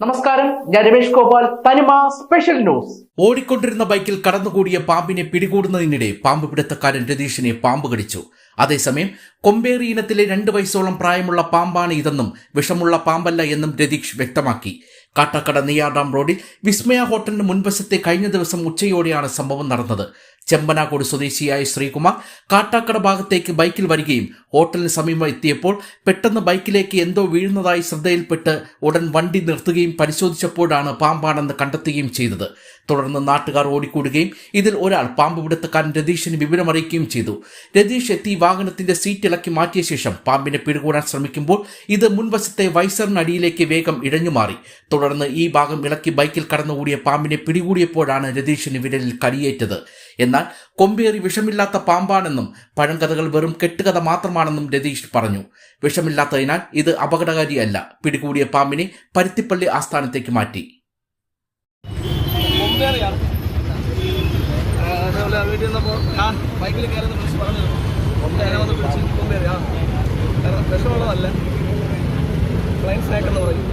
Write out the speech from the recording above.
നമസ്കാരം ഞാൻ രമേഷ് ഗോപാൽ തനിമ സ്പെഷ്യൽ ന്യൂസ്. ഓടിക്കൊണ്ടിരുന്ന ബൈക്കിൽ കടന്നുകൂടിയ പാമ്പിനെ പിടികൂടുന്നതിനിടെ പാമ്പ് പിടുത്തക്കാരൻ രതീഷിനെ പാമ്പ് കടിച്ചു. അതേസമയം കൊമ്പേറി ഇനത്തിലെ രണ്ട് വയസ്സോളം പ്രായമുള്ള പാമ്പാണ് ഇതെന്നും വിഷമുള്ള പാമ്പല്ല എന്നും രതീഷ് വ്യക്തമാക്കി. കാട്ടാക്കട നെയ്യാർഡാം റോഡിൽ വിസ്മയ ഹോട്ടലിന് മുൻവശത്തെ കഴിഞ്ഞ ദിവസം ഉച്ചയോടെയാണ് സംഭവം നടന്നത്. ചെമ്പനാക്കോട് സ്വദേശിയായ ശ്രീകുമാർ കാട്ടാക്കട ഭാഗത്തേക്ക് ബൈക്കിൽ വരികയും ഹോട്ടലിന് സമീപം എത്തിയപ്പോൾ പെട്ടെന്ന് ബൈക്കിലേക്ക് എന്തോ വീഴുന്നതായി ശ്രദ്ധയിൽപ്പെട്ട് ഉടൻ വണ്ടി നിർത്തുകയും പരിശോധിച്ചപ്പോഴാണ് പാമ്പാണെന്ന് കണ്ടെത്തുകയും ചെയ്തത്. തുടർന്ന് നാട്ടുകാർ ഓടിക്കൂടുകയും ഇതിൽ ഒരാൾ പാമ്പ് പിടുത്തക്കാരൻ രതീഷിന് വിവരമറിയിക്കുകയും ചെയ്തു. രതീഷ് എത്തി വാഹനത്തിന്റെ സീറ്റ് ഇളക്കി മാറ്റിയ ശേഷം പാമ്പിനെ പിടികൂടാൻ ശ്രമിക്കുമ്പോൾ ഇത് മുൻവശത്തെ വൈസറിനടിയിലേക്ക് വേഗം ഇഴഞ്ഞുമാറി തുടർന്ന് ഈ ഭാഗം ഇളക്കി ബൈക്കിൽ കടന്നുകൂടിയ പാമ്പിനെ പിടികൂടിയപ്പോഴാണ് രതീഷിന് വിരലിൽ കടിയേറ്റത്. എന്നാൽ കൊമ്പേറി വിഷമില്ലാത്ത പാമ്പാണെന്നും പഴങ്കഥകൾ വെറും കെട്ടുകഥ മാത്രമാണെന്നും രതീഷ് പറഞ്ഞു. വിഷമില്ലാത്തതിനാൽ ഇത് അപകടകാരിയല്ല. പിടികൂടിയ പാമ്പിനെ പരുത്തിപ്പള്ളി ആസ്ഥാനത്തേക്ക് മാറ്റി. അതേപോലെ സ്നാക്ക് എന്ന് പറയും